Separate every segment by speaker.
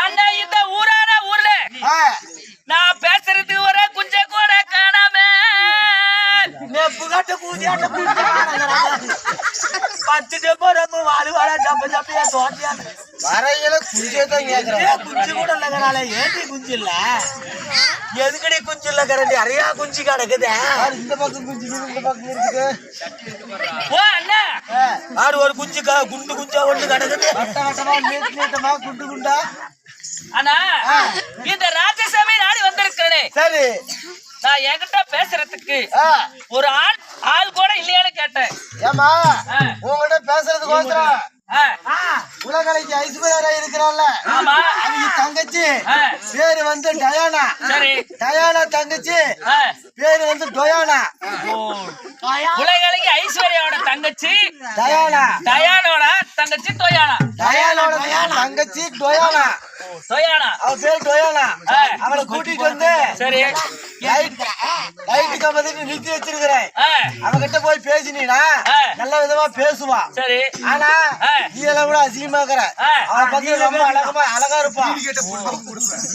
Speaker 1: அண்ணா இந்த ஊரான ஊர்ல நான் பேசுறது ஒரு குஞ்ச கூட காணாம.
Speaker 2: புகாட்ட கூதியாட்ட பத்து டெம்போ ரொம்ப வாழ்வாழ ஜப்ப ஜப்பையா தோட்டியா
Speaker 3: வரையில குஞ்சே தான் கேக்குறேன்.
Speaker 2: குஞ்சு கூட இல்லைங்கிறாள. ஏட்டி குஞ்சு இல்ல? எதுக்கடி குஞ்சு இல்ல கரண்டி? அறையா குஞ்சு கிடக்குதே.
Speaker 3: இந்த பக்கம் குஞ்சு இந்த பக்கம் இருக்குது
Speaker 1: ஓ அண்ணா.
Speaker 2: ஆடு ஒரு குஞ்சு குண்டு குஞ்சா ஒண்ணு கிடக்குது?
Speaker 3: வட்ட வட்டமா நீட்டு நீட்டமா குண்டு குண்டா?
Speaker 1: அண்ணா இந்த ராஜசாமி நாடி வந்திருக்கிறேனே.
Speaker 2: சரி.
Speaker 1: நான் என்கிட்ட பேசுறதுக்கு
Speaker 3: ஆ,
Speaker 1: ஒரு ஆள் ஆள் கூட இல்லையான்னு கேட்டேன்.
Speaker 3: ஏம்மா
Speaker 1: ஆ.
Speaker 3: உங்ககிட்ட
Speaker 1: ஆ,
Speaker 3: உலகலைக்கு ஐஸ்வர்யா இருக்கிறாள்ல
Speaker 1: ஆமா.
Speaker 3: அவங்க தங்கச்சி. பேரு வந்து டயானா.
Speaker 1: சரி.
Speaker 3: டயானா தங்கச்சி. பேரு வந்து டொயானா.
Speaker 1: ஓ. உலகழகி ஐஸ்வர்யாவோட தங்கச்சி.
Speaker 3: டயானா.
Speaker 1: டயானோட தங்கச்சி தொயானா
Speaker 3: டயானோட தங்கச்சி டொயானா.
Speaker 1: தொயானா
Speaker 3: அவ பேர் டொயானா. அவளை கூட்டிட்டு வந்து
Speaker 1: சரி.
Speaker 3: கம்பத்துக்கு நிறுத்தி வச்சிருக்கிறேன். அவகிட்ட போய் பேசினீனா. நல்ல விதமா பேசுவா
Speaker 1: சரி.
Speaker 3: ஆனா. நீ எல்லாம் கூட அசிங்கமாக்குற.
Speaker 1: ஆ.
Speaker 3: அவன் பத்தி ரொம்ப அழகமா அழகா இருப்பான்.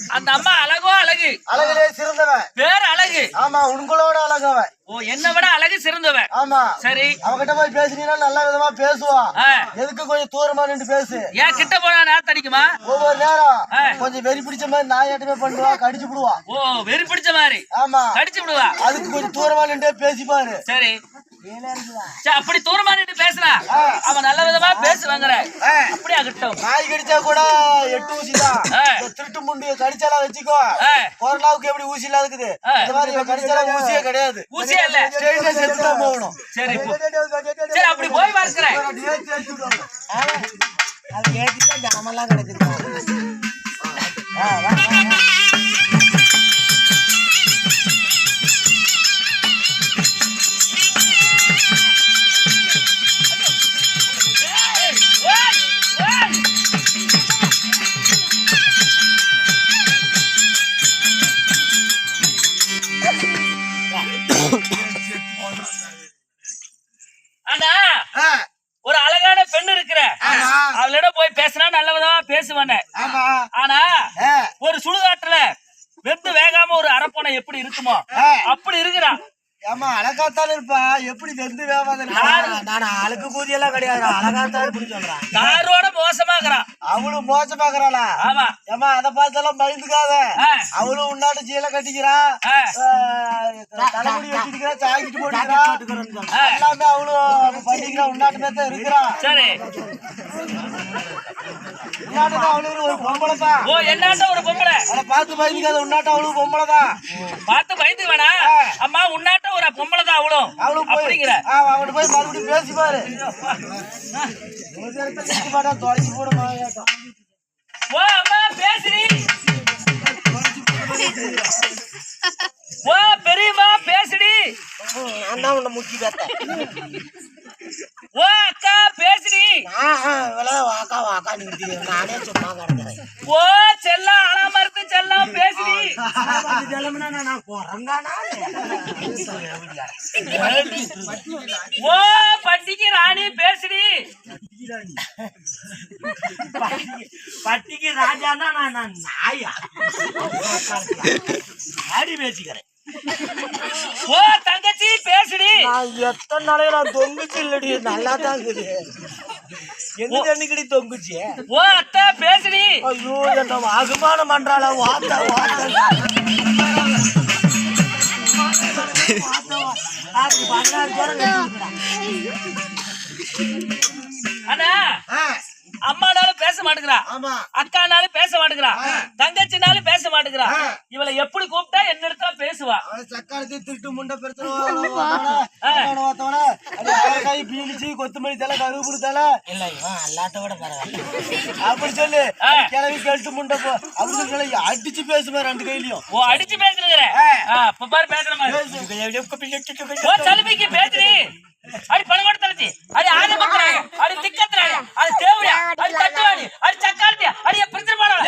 Speaker 1: அந்த அம்மா அழகோ அழகு?
Speaker 3: அழகுலே சிறந்தவன்.
Speaker 1: பேர் அழகு.
Speaker 3: ஆமா உங்களோட அழகவன்.
Speaker 1: ஓ என்ன விட அழகு சிறந்தவன்.
Speaker 3: ஆமா.
Speaker 1: சரி.
Speaker 3: அவகிட்ட போய் பேசினீனா நல்ல விதமா பேசுவா.
Speaker 1: ஆ,
Speaker 3: எதுக்கு கொஞ்சம் தூரமா நின்று பேசு.
Speaker 1: ஏன் கிட்ட போனா நான் தடிக்குமா
Speaker 3: ஒவ்வொரு நேரம். கொஞ்சம் வெறி பிடிச்ச மாதிரி நாயாட்டமே பண்ணுவா கடிச்சு விடுவா
Speaker 1: ஓ வெறி பிடிச்ச மாதிரி.
Speaker 3: ஆமா.
Speaker 1: கடிச்சு விடுவா
Speaker 3: அதுக்கு கொஞ்சம் தூரமா நின்று பேசி பாரு.
Speaker 1: சரி. சரி, அப்படி தூரமா நின்று பேசுனா. அவன் நல்ல விதமா பேசுவாங்கிற.
Speaker 3: நாய் கடிச்சா கூட எட்டு ஊசி தான் திருட்டு முண்டு கடிச்சாலாம் வச்சுக்கோ. கொரோனாவுக்கு எப்படி ஊசி எல்லாம் இருக்குது. இந்த மாதிரி இவன் கடிச்சாலாம் ஊசியே கிடையாது.
Speaker 1: ஊசியே இல்ல.
Speaker 3: ஸ்ட்ரெயிட்டா செத்து தான் போகணும்.
Speaker 1: சரி போ. சரி அப்படி போய் பார்க்கிறேன்.
Speaker 2: அது ஏத்திட்டு ஜனமெல்லாம் கிடக்குது நான் அழுக்கு கூதி எல்லாம் கிடையாது அழகாத்தான் இப்படி சொல்றான்.
Speaker 1: காரோட மோசமாகறான்
Speaker 3: அவளும் மோசம் பாக்குறாளா
Speaker 1: ஆமா.
Speaker 3: ஏமா அத பார்த்தெல்லாம் பயந்துக்காத. அவளும் உன்னாட்டு சீலை கட்டிக்கிறா தலைமுடி வச்சிருக்கிறா சாக்கிட்டு போட்டுக்கிறா. எல்லாமே அவளும் பண்ணிக்கிறா உன்னாட்டுமே தான் இருக்கிறா
Speaker 1: சரி.
Speaker 3: உன்னாட்டு அவளுக்கு ஒரு பொம்பளை தான்.
Speaker 1: ஓ என்னாட்ட ஒரு பொம்பளை?
Speaker 3: அதை பார்த்து பயந்துக்காத உன்னாட்டு அவளுக்கு பொம்பளை தான்.
Speaker 1: பார்த்து பயந்து வேணா அம்மா உன்னாட்ட ஒரு பொம்பளை தான் அவளும்.
Speaker 3: அவளும்
Speaker 1: அப்படிங்கிற.
Speaker 3: ஆ, அவன்கிட்ட போய் மறுபடியும் பேசி பாரு. தொலைச்சு.
Speaker 1: ஓ அம்மா பேசுறி ஓ பெரியம்மா பேசுடி.
Speaker 2: தான் உன்னை முக்கி பார்த்தேன்
Speaker 1: ஓ அக்கா பேசுடி
Speaker 2: நிறுத்தி நானே சும்மா கிடக்குறேன்.
Speaker 1: ஓ செல்லம் அலமரத்து செல்லம் பேசுடி.
Speaker 2: ஜலம்னா நான் குரங்கானா?
Speaker 1: ஓ பட்டிக்கு ராணி பேசுடி.
Speaker 2: பட்டிக்கு ராஜானா நான் நான் நாயா? ஆடி பேசிக்கிறேன்.
Speaker 1: ஓ தங்கச்சி பேசுடி.
Speaker 2: நான் எத்தனை நாளைக்கு நான் தொங்குச்சு இல்லடி நல்லா தான் இருக்குது எங்க தண்ணிக்கடி தொங்குச்சு
Speaker 1: ஓ அத்தை பேசுடி.
Speaker 2: ஐயோ என்ன வாகுமானம் பண்றாள? வாத்த வாத்த.
Speaker 1: அண்ணா அம்மானாலும் பேச மாட்டேங்கிறா
Speaker 3: ஆமா.
Speaker 1: அக்கானாலும் பேச மாட்டேங்கிறா தங்கச்சினாலும் பேச மாட்டேங்கிறா இவளை எப்படி கூப்பிட்டா என்ன இடத்துல பேசுவா
Speaker 3: சக்காலத்தி திருட்டு முண்டை பெருத்தவன பீலிச்சு கொத்தமல்லி தலை கருவேப்பிலை தலை
Speaker 2: இல்ல இவன் அல்லாட்ட விட பரவாயில்ல.
Speaker 3: அப்படி சொல்லு. கிளவி கழுத்து முண்டை போ அப்படி சொல்லி அடிச்சு பேசுமா ரெண்டு கையிலயும்.
Speaker 1: ஓ அடிச்சு பாரு பேசுற மாதிரி. அடி பணம் தலச்சி அடி ஆதி பக்கரே அடி திக்கத்ரே அடி. தேவடியா. அடி தட்டுவாடி. அடி சக்கார்த்தியா அடி பிரச்சனை பண்ணல